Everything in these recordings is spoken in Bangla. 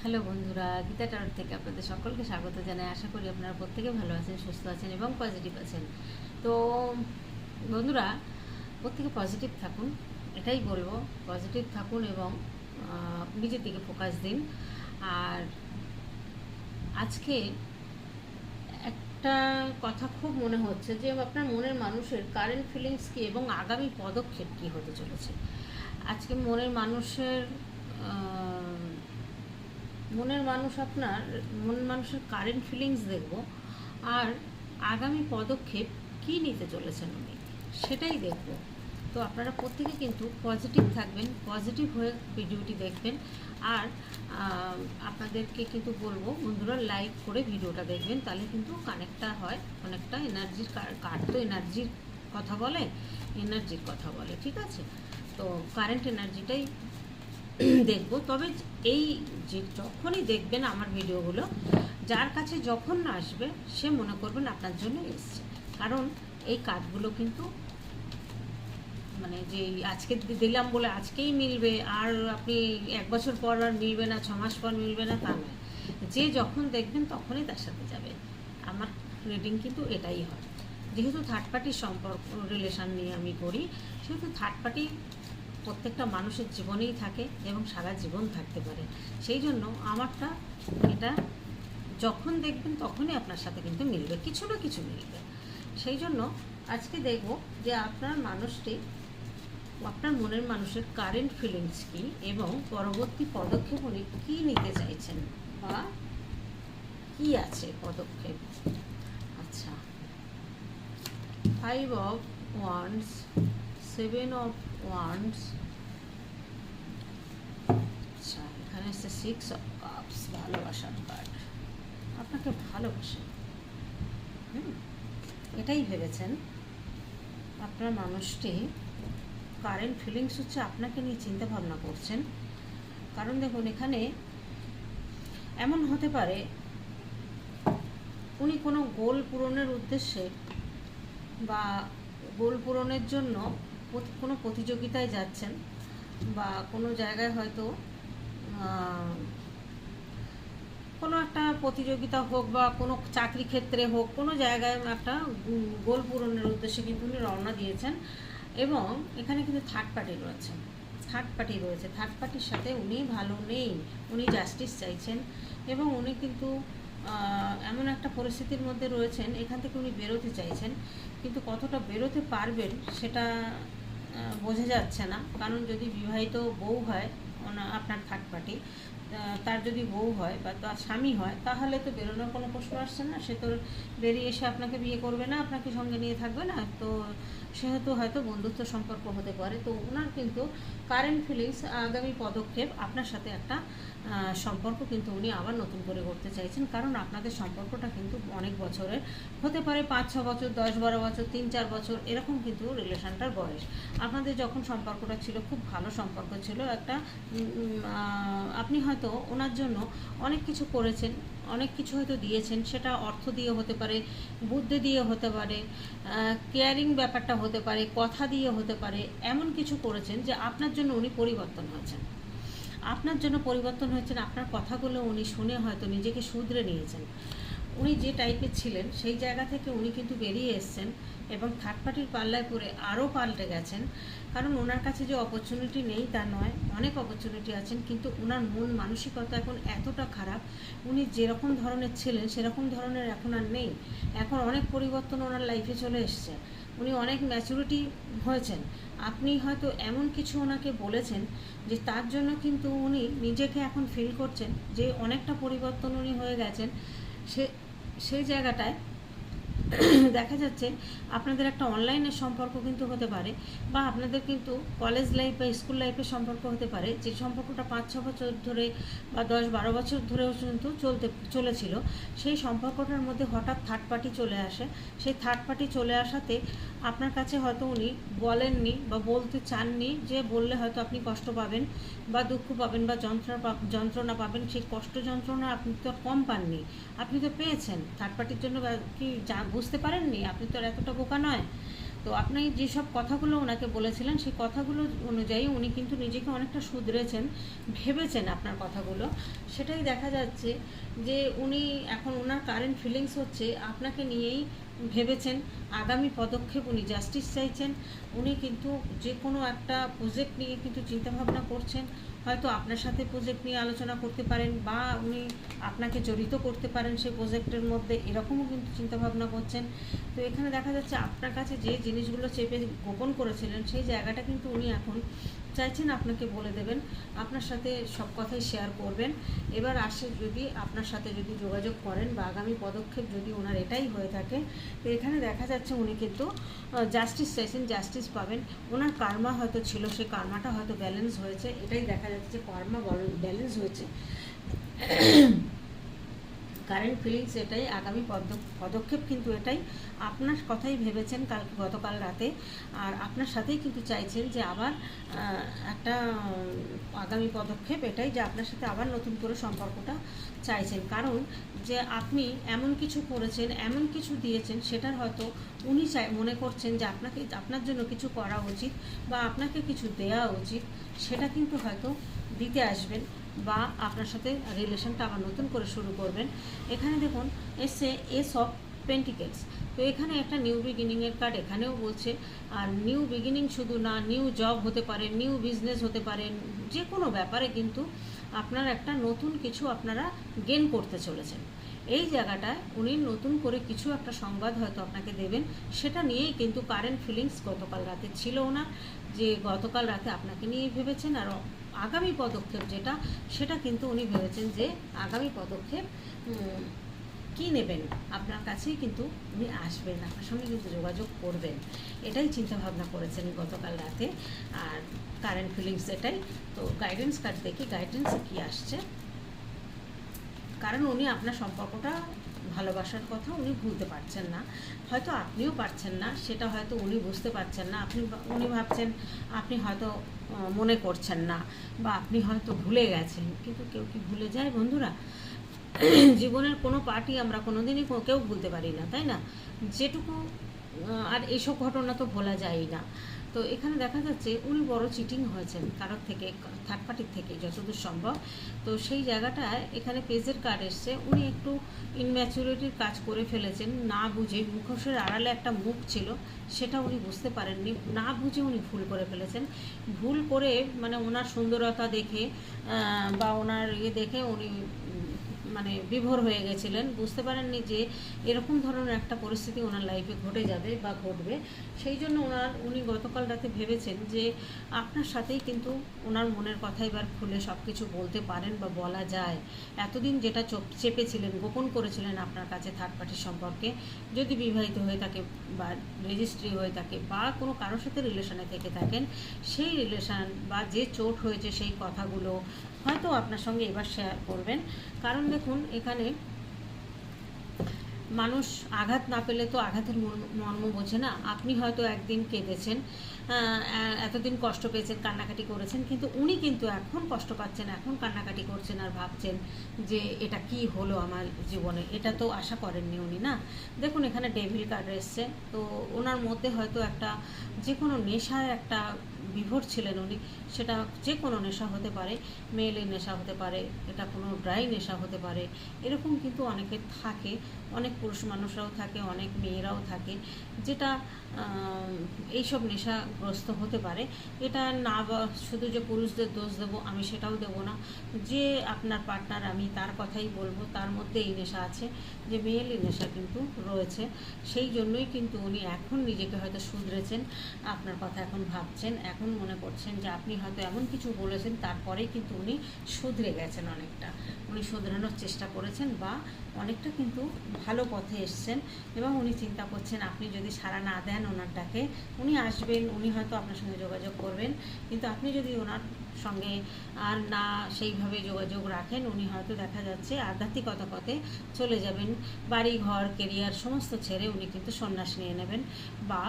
হ্যালো বন্ধুরা, গীতা টাওয়ার থেকে আপনাদের সকলকে স্বাগত জানাই। আশা করি আপনারা প্রত্যেকে ভালো আছেন, সুস্থ আছেন এবং পজিটিভ আছেন। তো, বন্ধুরা, প্রত্যেকে পজিটিভ থাকুন, এটাই বলব পজিটিভ থাকুন এবং নিজের দিকে ফোকাস দিন। আর আজকে একটা কথা খুব মনে হচ্ছে যে, আপনার মনের মানুষের কারেন্ট ফিলিংস কী এবং আগামী পদক্ষেপ কী হতে চলেছে? আজকে মনের মানুষের মনের মানুষ আপনার, মনের মানুষের কারেন্ট ফিলিংস দেখব, আর আগামী পদক্ষেপ কি নিতে চলেছেন উনি, সেটাই দেখব। তো আপনারা প্রত্যেকে কিন্তু পজিটিভ থাকবেন পজিটিভ হয়ে ভিডিওটি দেখবেন, আর আপনাদেরকে কিন্তু বলব, বন্ধুরা লাইক করে ভিডিওটা দেখবেন, তাহলে কিন্তু কানেক্টটা হয়, অনেকটা এনার্জির কার্ড তো এনার্জির কথা বলে এনার্জির কথা বলে, ঠিক আছে? তো কারেন্ট এনার্জিটাই দেখব। তবে এই যে যখনই দেখবেন আমার ভিডিওগুলো, যার কাছে যখন আসবে, সে মনে করবেন আপনার জন্য এসছে। কারণ এই কাজগুলো কিন্তু মানে যে আজকে দিলাম বলে আজকেই মিলবে, আর আপনি এক বছর পর আর মিলবে না, ছ মাস পর মিলবে না, তা নয়। যে যখন দেখবেন তখনই তার সাথে যাবে আমার রিডিং কিন্তু এটাই হয়। যেহেতু থার্ড পার্টির সম্পর্ক রিলেশন নিয়ে আমি করি, সেহেতু থার্ড পার্টি প্রত্যেকটা মানুষের জীবনেই থাকে এবং সারা জীবন থাকতে পারে। সেই জন্য আমারটা, এটা যখন দেখবেন তখনই আপনার সাথে কিন্তু মিলবে, কিছু না কিছু মিলবে। সেই জন্য আজকে দেখব যে আপনার মানুষটি, আপনার মনের মানুষের কারেন্ট ফিলিংস কী এবং পরবর্তী পদক্ষেপ উনি কী নিতে চাইছেন বা কী আছে পদক্ষেপ? আচ্ছা five of wands seven of wands আচ্ছা এখানে এসছে সিক্স অফ কাপস ভালোবাসার কার্ড আপনাকে ভালোবাসে। হুম, এটাই ভেবেছেন? আপনার মানুষটি কারেন্ট ফিলিংস হচ্ছে আপনাকে নিয়ে চিন্তা ভাবনা করছেন। কারণ দেখুন, এখানে এমন হতে পারে উনি কোনো গোল পূরণের উদ্দেশ্যে বা গোল পূরণের জন্য কোনো প্রতিযোগিতায় যাচ্ছেন বা কোনো জায়গায় হয়তো কোনো একটা প্রতিযোগিতা হোক বা কোনো চাকরি ক্ষেত্রে হোক, কোনো জায়গায় একটা গোল পূরণের উদ্দেশ্যে কিন্তু উনি রওনা দিয়েছেন এবং এখানে কিন্তু থার্ড পার্টি রয়েছে। থার্ড পার্টি রয়েছে। থার্ড পার্টির সাথে উনি ভালো নেই। উনি জাস্টিস চাইছেন এবং উনি কিন্তু এমন একটা পরিস্থিতির মধ্যে রয়েছেন, এখান থেকে উনি বেরোতে চাইছেন। কিন্তু কতটা বেরোতে পারবেন সেটা বোঝা যাচ্ছে না। কারণ যদি বিবাহিত বউ হয় আপনার থার্ড পার্টি তার যদি বউ হয় বা তার স্বামী হয়, তাহলে তো বেরোনোর কোনো প্রশ্ন আসছে না। সে তো বেরিয়ে এসে আপনাকে বিয়ে করবে না, আপনাকে সঙ্গে নিয়ে থাকবে না। তো সেহেতু হয়তো বন্ধুত্ব সম্পর্ক হতে পারে। তো ওনার কিন্তু কারেন্ট ফিলিংস আগামী পদক্ষেপ আপনার সাথে একটা সম্পর্ক কিন্তু উনি আবার নতুন করে করতে চাইছেন। কারণ আপনাদের সম্পর্কটা কিন্তু অনেক বছরের। হতে পারে পাঁচ, ছ বছর, দশ, বারো বছর, তিন, চার বছর, এরকম কিন্তু রিলেশনটার বয়স। আপনাদের যখন সম্পর্কটা ছিল, খুব ভালো সম্পর্ক ছিল। একটা আপনি হয়তো ওনার জন্য অনেক কিছু করেছেন, অনেক কিছু হয়তো দিয়েছেন, সেটা অর্থ দিয়ে হতে পারে, বুদ্ধি দিয়ে হতে পারে কেয়ারিং ব্যাপারটা হতে পারে, কথা দিয়ে হতে পারে, এমন কিছু করেছেন যে আপনার জন্য উনি পরিবর্তন হয়েছেন। আপনার জন্য পরিবর্তন হয়েছেন, আপনার কথাগুলো উনি শুনে হয়তো নিজেকে শুধরে নিয়েছেন। উনি যে টাইপের ছিলেন, সেই জায়গা থেকে উনি কিন্তু বেরিয়ে এসেছেন এবং থার্ড পার্টির পাল্লায় পড়ে আরও পাল্টে গেছেন। কারণ ওনার কাছে যে অপরচুনিটি নেই তা নয়, অনেক অপরচুনিটি আছেন, কিন্তু ওনার মন, মানসিকতা এখন এতটা খারাপ। উনি যেরকম ধরনের ছিলেন, সেরকম ধরনের এখন আর নেই। এখন অনেক পরিবর্তন ওনার লাইফে চলে এসছে। উনি অনেক ম্যাচুরিটি হয়েছেন। আপনি হয়তো এমন কিছু ওনাকে বলেছেন যে তার জন্য কিন্তু উনি নিজেকে এখন ফিল করছেন যে অনেকটা পরিবর্তন উনি হয়ে গেছেন। সে সেই জায়গাটায় দেখা যাচ্ছে আপনাদের একটা অনলাইনের সম্পর্ক কিন্তু হতে পারে বা আপনাদের কিন্তু কলেজ লাইফ বা স্কুল লাইফের সম্পর্ক হতে পারে। যে সম্পর্কটা পাঁচ, ছ বছর ধরে বা দশ, বারো বছর ধরেও কিন্তু চলতে, চলেছিল। সেই সম্পর্কটার মধ্যে হঠাৎ থার্ড পার্টি চলে আসে। সেই থার্ড পার্টি চলে আসাতে আপনার কাছে হয়তো উনি বলেননি বা বলতে চাননি যে বললে হয়তো আপনি কষ্ট পাবেন বা দুঃখ পাবেন বা যন্ত্রণা যন্ত্রণা পাবেন। সেই কষ্ট যন্ত্রণা আপনি তো কম পাননি। আপনি তো পেয়েছেন। থার্ড পার্টির জন্য কি বুঝতে পারেননি? আপনি তো আর এতটা বোকা নয়। তো আপনি যেসব কথাগুলো ওনাকে বলেছিলেন, সেই কথাগুলো অনুযায়ী উনি কিন্তু নিজেকে অনেকটা শুধরেছেন, ভেবেছেন আপনার কথাগুলো। সেটাই দেখা যাচ্ছে যে উনি এখন ওনার কারেন্ট ফিলিংস হচ্ছে, আপনাকে নিয়েই ভেবেছেন, আগামী পদক্ষেপ উনি জাস্টিস চাইছেন। উনি কিন্তু যে কোনো একটা প্রজেক্ট নিয়ে কিন্তু চিন্তাভাবনা করছেন। হয়তো আপনার সাথে প্রজেক্ট নিয়ে আলোচনা করতে পারেন বা উনি আপনাকে জড়িত করতে পারেন সেই প্রজেক্টের মধ্যে, এরকমও কিন্তু চিন্তাভাবনা করছেন। তো এখানে দেখা যাচ্ছে আপনার কাছে যে জিনিসগুলো চেপে গোপন করেছিলেন, সেই জায়গাটা কিন্তু উনি এখন চাইছেন আপনাকে বলে দেবেন। আপনার সাথে সব কথাই শেয়ার করবেন। এবার আসে যদি আপনার সাথে যদি যোগাযোগ করেন বা আগামী পদক্ষেপ যদি ওনার এটাই হয়ে থাকে, তো এখানে দেখা যাচ্ছে উনি কিন্তু জাস্টিস চাইছেন জাস্টিস পাবেন। ওনার কার্মা হয়তো ছিল সেই কার্মাটা হয়তো ব্যালেন্স হয়েছে, এটাই দেখা যাচ্ছে যে কর্মা ব্যালেন্স হয়েছে। কারেন্ট ফিলিংস এটাই, আগামী পদ- পদক্ষেপ কিন্তু এটাই। আপনার কথাই ভেবেছেন কাল গতকাল রাতে, আর আপনার সাথেই কিন্তু চাইছেন যে আবার একটা আগামী পদক্ষেপ এটাই যে আপনার সাথে আবার নতুন করে সম্পর্কটা চাইছেন। কারণ যে আপনি এমন কিছু করেছেন, এমন কিছু দিয়েছেন, সেটার হয়তো উনি চাই, মনে করছেন যে আপনাকে, আপনার জন্য কিছু করা উচিত বা আপনাকে কিছু দেওয়া উচিত, সেটা কিন্তু হয়তো দিতে আসবেন। বা আপনার সাথে রিলেশনটা আবার নতুন করে শুরু করবেন। এখানে দেখুন এসে এস অফ পেন্টিকেলস তো এখানে একটা নিউ বিগিনিংয়ের কার্ড এখানেও বলছে, আর নিউ বিগিনিং শুধু না নিউ জব হতে পারে নিউ বিজনেস হতে পারে, যে কোনো ব্যাপারে কিন্তু আপনার একটা নতুন কিছু আপনারা গেন করতে চলেছেন। এই জায়গাটায় উনি নতুন করে কিছু একটা সংবাদ হয়তো আপনাকে দেবেন, সেটা নিয়েই কিন্তু কারেন্ট ফিলিংস গতকাল রাতে ছিল ওনার, যে গতকাল রাতে আপনাকে নিয়েই ভেবেছেন, আর আগামী পদক্ষেপ যেটা, সেটা কিন্তু উনি ভেবেছেন যে আগামী পদক্ষেপ কি নেবেন? আপনার কাছেই কিন্তু উনি আসবেন, আপনার সঙ্গে কিন্তু যোগাযোগ করবেন। এটাই চিন্তা ভাবনা করেছেন গতকাল রাতে। আর কারেন্ট ফিলিংস এটাই। তো গাইডেন্স কার্ড দেখি গাইডেন্স কি আসছে? কারণ উনি আপনার সম্পর্কটা ভালোবাসার কথা উনি ভুলতে পারছেন না। হয়তো আপনিও পারছেন না, সেটা হয়তো উনি বুঝতে পারছেন না। আপনি উনি ভাবছেন, আপনি হয়তো মনে করছেন না বা আপনি হয়তো ভুলে গেছেন। কিন্তু কেউ কি ভুলে যায় বন্ধুরা? জীবনের কোনো পার্টি আমরা কোনো দিনই কেউ ভুলতে পারি না, তাই না? যেটুকু আর এইসব ঘটনা তো ভোলা যায়ই না। তো এখানে দেখা যাচ্ছে উনি বড় চিটিং হয়েছেন, কারোর থেকে থার্ড পার্টির থেকে, যতদূর সম্ভব। তো সেই জায়গাটায় এখানে পেজের কার্ড এসছে। উনি একটু ইনম্যাচুরিটির কাজ করে ফেলেছেন, না বুঝে মুখোশের আড়ালে একটা মুখ ছিল, সেটা উনি বুঝতে পারেননি। না বুঝে উনি ভুল করে ফেলেছেন। ভুল করে মানে ওনার সুন্দরতা দেখে বা ওনার ইয়ে দেখে উনি মানে বিভোর হয়ে গেছিলেন। বুঝতে পারেননি যে এরকম ধরনের একটা পরিস্থিতি ওনার লাইফে ঘটে যাবে বা ঘটবে। সেই জন্য ওনার, উনি গতকাল রাতে ভেবেছেন যে আপনার সাথেই কিন্তু ওনার মনের কথা এবার খুলে সব কিছু বলতে পারেন বা বলা যায়। এতদিন যেটা চোপ- চেপেছিলেন, গোপন করেছিলেন আপনার কাছে থার্ড পার্টির সম্পর্কে, যদি বিবাহিত হয়ে থাকে বা রেজিস্ট্রি হয়ে থাকে বা কোনো কারোর সাথে রিলেশনে থেকে থাকেন, সেই রিলেশন বা যে চোট হয়েছে সেই কথাগুলো হয়তো আপনার সঙ্গে এবার শেয়ার করবেন। কারণ দেখুন, এখানে মানুষ আঘাত না পেলে তো আঘাতের মর্ম- বোঝে না। আপনি হয়তো একদিন কেঁদেছেন এতদিন কষ্ট পেয়েছেন, কান্নাকাটি করেছেন, কিন্তু উনি কিন্তু এখন কষ্ট পাচ্ছেন, এখন কান্নাকাটি করছেন আর ভাবছেন যে এটা কি হলো আমার জীবনে। এটা তো আশা করেননি উনি, না? দেখুন, এখানে ডেভিল কার্ড এসছে। তো ওনার মধ্যে হয়তো একটা যে কোনো নেশার একটা বিভোর ছিলেন উনি, সেটা যে কোনো নেশা হতে পারে মেয়েলি নেশা হতে পারে, এটা কোনো ড্রাই নেশা হতে পারে, এরকম কিন্তু অনেকে থাকে, অনেক পুরুষ মানুষরাও থাকে, অনেক মেয়েরাও থাকে, যেটা এইসব নেশাগ্রস্ত হতে পারে, এটা না শুধু যে পুরুষদের দোষ দেবো, আমি সেটাও দেবো না, যে আপনার পার্টনার আমি তার কথাই বলব, তার মধ্যে এই নেশা আছে, যে মেয়েলি নেশা কিন্তু রয়েছে, সেই জন্যই কিন্তু উনি এখন নিজেকে হয়তো শুধরেছেন, আপনার কথা এখন ভাবছেন এখন মনে করছেন যে আপনি হয়তো এমন কিছু বলেছেন, তারপরেই কিন্তু উনি শুধরে গেছেন অনেকটা। উনি শুধরানোর চেষ্টা করেছেন বা অনেকটা কিন্তু ভালো পথে এসছেন এবং উনি চিন্তা করছেন, আপনি যদি সাড়া না দেন ওনার ডাকে উনি আসবেন, উনি হয়তো আপনার সঙ্গে যোগাযোগ করবেন, কিন্তু আপনি যদি ওনার সঙ্গে আর না সেইভাবে যোগাযোগ রাখেন, উনি হয়তো দেখা যাচ্ছে আধ্যাত্মিকতা পথে চলে যাবেন। বাড়ি, ঘর কেরিয়ার সমস্ত ছেড়ে উনি কিন্তু সন্ন্যাস নিয়ে নেবেন বা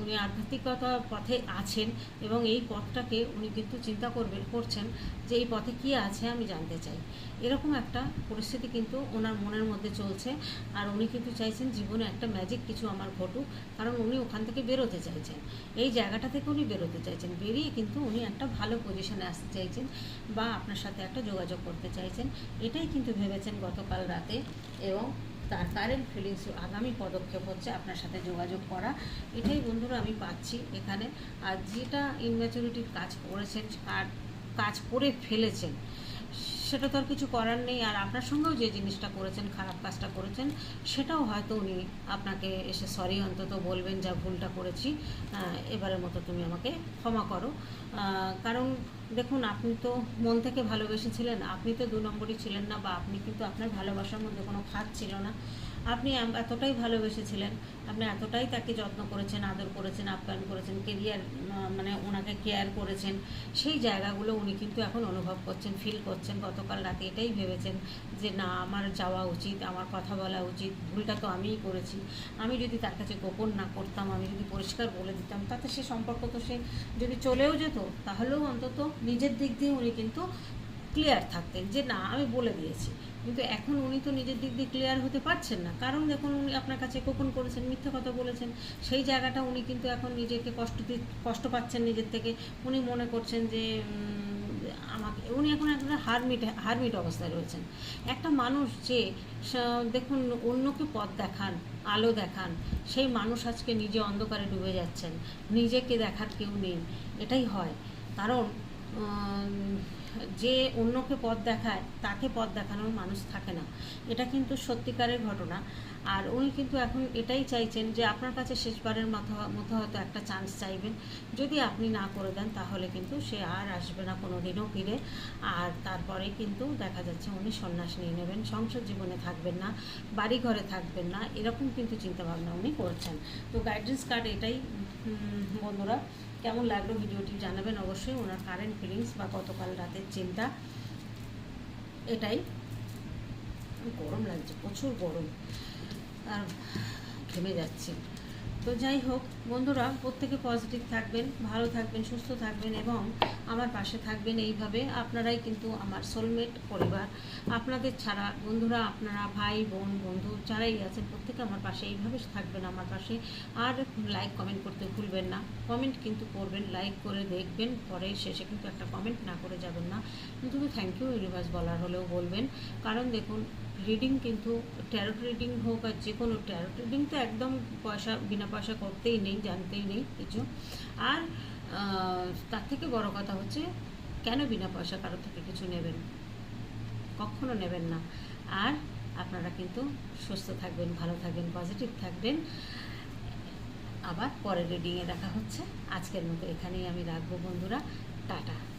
উনি আধ্যাত্মিকতা পথে আছেন এবং এই পথটাকে উনি কিন্তু চিন্তা করবেন, করছেন যে এই পথে কী আছে আমি জানতে চাই। এরকম একটা পরিস্থিতি কিন্তু ওনার মনের মধ্যে চলছে আর উনি কিন্তু চাইছেন জীবনে একটা ম্যাজিক কিছু আমার ঘটুক, কারণ উনি ওখান থেকে বেরোতে চাইছেন। এই জায়গাটা থেকে উনি বেরোতে চাইছেন, বেরিয়ে কিন্তু উনি একটা ভালো পজিশনে আসতে চাইছেন বা আপনার সাথে একটা যোগাযোগ করতে চাইছেন, এটাই কিন্তু ভেবেছেন গতকাল রাতে এবং তার কারেন্ট ফিলিংস আগামী পদক্ষেপ হচ্ছে আপনার সাথে যোগাযোগ করা। এটাই বন্ধুরা আমি পাচ্ছি এখানে। আর যেটা ইনম্যাচুরিটির কাজ করেছেন আর কাজ করে ফেলেছেন সেটা তো আর কিছু করার নেই, আর আপনার সঙ্গেও যে জিনিসটা করেছেন, খারাপ কাজটা করেছেন, সেটাও হয়তো উনি আপনাকে এসে সরি অন্তত বলবেন, যা ভুলটা করেছি এবারের মতো তুমি আমাকে ক্ষমা করো। কারণ দেখুন, আপনি তো মন থেকে ভালোবেসেছিলেন, আপনি তো দু নম্বরই ছিলেন না বা আপনি কিন্তু আপনার ভালোবাসার মধ্যে কোনো খাত ছিল না। আপনি এতটাই ভালোবেসেছিলেন, আপনি এতটাই তাকে যত্ন করেছেন, আদর করেছেন, আপ্যায়ন করেছেন কেরিয়ার মানে ওনাকে কেয়ার করেছেন, সেই জায়গাগুলো উনি কিন্তু এখন অনুভব করছেন ফিল করছেন। গতকাল রাতে এটাই ভেবেছেন যে, না, আমার যাওয়া উচিত, আমার কথা বলা উচিত, ভুলটা তো আমিই করেছি। আমি যদি তার কাছে গোপন না করতাম, আমি যদি পরিষ্কার বলে দিতাম, তাতে সে সম্পর্ক তো সে যদি চলেও যেত, তাহলেও অন্তত নিজের দিক দিয়ে উনি কিন্তু ক্লিয়ার থাকতেন যে না, আমি বলে দিয়েছি। কিন্তু এখন উনি তো নিজের দিক দিয়ে ক্লিয়ার হতে পারছেন না। কারণ দেখুন, উনি আপনার কাছে গোপন করেছেন, মিথ্যে কথা বলেছেন। সেই জায়গাটা উনি কিন্তু এখন নিজেকে কষ্ট কষ্ট পাচ্ছেন নিজের থেকে। উনি মনে করছেন যে আমাকে, উনি এখন একটা হারমিট হারমিট অবস্থায় রয়েছেন। একটা মানুষ যে দেখুন, অন্যকে পথ দেখান, আলো দেখান, সেই মানুষ আজকে নিজে অন্ধকারে ডুবে যাচ্ছেন। নিজেকে দেখার কেউ নেই। এটাই হয়। কারণ যে অন্যকে পথ দেখায়, তাকে পথ দেখানোর মানুষ থাকে না। এটা কিন্তু সত্যিকারের ঘটনা। আর উনি কিন্তু এখন এটাই চাইছেন যে আপনার কাছে শেষবারের মতো মতো হয়তো একটা চান্স চাইবেন। যদি আপনি না করে দেন, তাহলে কিন্তু সে আর আসবে না কোনো দিনও ফিরে। আর তারপরে কিন্তু দেখা যাচ্ছে উনি সন্ন্যাস নিয়ে নেবেন, সংসার জীবনে থাকবেন না, বাড়ি ঘরে থাকবেন না, এরকম কিন্তু চিন্তাভাবনা উনি করছেন। তো গাইডেন্স কার্ড এটাই বন্ধুরা। কেমন লাগল ভিডিওটি জানাবেন অবশ্যই ওনার কারেন্ট ফিলিংস বা গতকাল রাতের চিন্তা। এটাই। গরম লাগছে, প্রচুর গরম। আর ঘেমে যাচ্ছি। তো যাই হোক, বন্ধুরা, প্রত্যেকে পজিটিভ থাকবেন, ভালো থাকবেন, সুস্থ থাকবেন এবং আমার পাশে থাকবেন এইভাবে আপনারাই কিন্তু আমার সোলমেট পরিবার। আপনাদের ছাড়া বন্ধুরা, আপনারা ভাই, বোন, বন্ধু যারাই আছেন, প্রত্যেকে আমার পাশে এইভাবে থাকবেন আমার পাশে। আর লাইক কমেন্ট করতে ভুলবেন না। কমেন্ট কিন্তু করবেন লাইক করে দেখবেন, পরে শেষে কিন্তু একটা কমেন্ট না করে যাবেন না। কিন্তু থ্যাংক ইউ ইউনিভার্স বলার হলেও বলবেন। কারণ দেখুন রিডিং কিন্তু ট্যারোট রিডিং হোক আর যে কোনো ট্যারোট রিডিং তো একদম পয়সা, বিনা পয়সা করতেই নেই, জানতেই নেই কিছু। আর তার থেকে বড় কথা হচ্ছে কেন বিনা পয়সা কারোর থেকে কিছু নেবেন? কখনো নেবেন না। আর আপনারা কিন্তু সুস্থ থাকবেন, ভালো থাকবেন পজিটিভ থাকবেন। আবার পরের রিডিংয়ে দেখা হচ্ছে। আজকের মতো এখানেই আমি রাখব বন্ধুরা। টাটা।